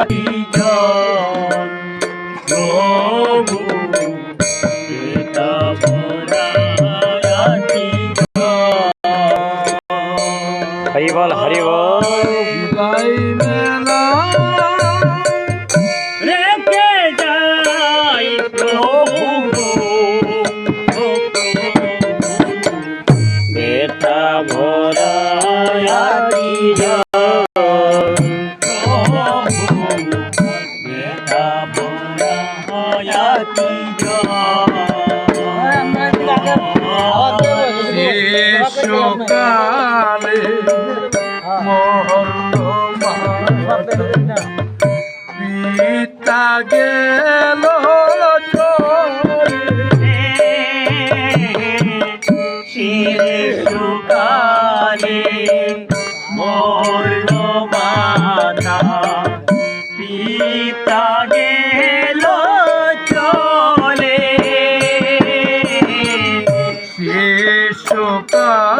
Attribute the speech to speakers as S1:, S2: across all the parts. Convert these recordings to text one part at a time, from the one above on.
S1: হরিজন প্রভু পিতা ভোলায়াতি হরিবল হরিবল
S2: বিদায় মেলা
S1: রেখে যাই প্রভু
S2: বেতা ভোলায়াতি গেল
S1: শিশুকালে মরল মাতা পিতা গেল চলে
S2: শিশুকালে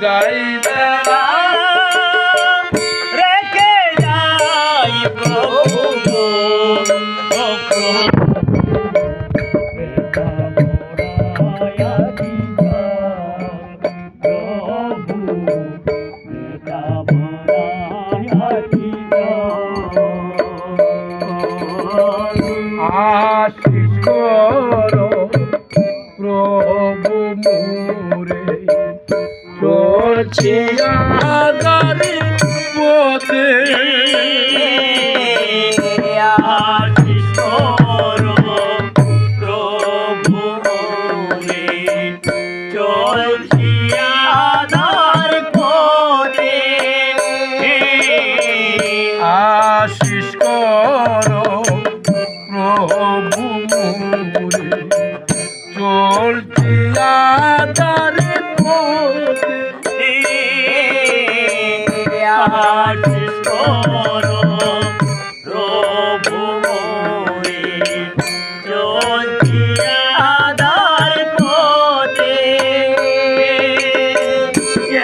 S2: বিদায় বেলা
S1: রেখে যাই প্রভু
S2: আশিস করো প্রভু মোরে। চলছি আগারে পথে। আশিস করো প্রভু মোরে চলছি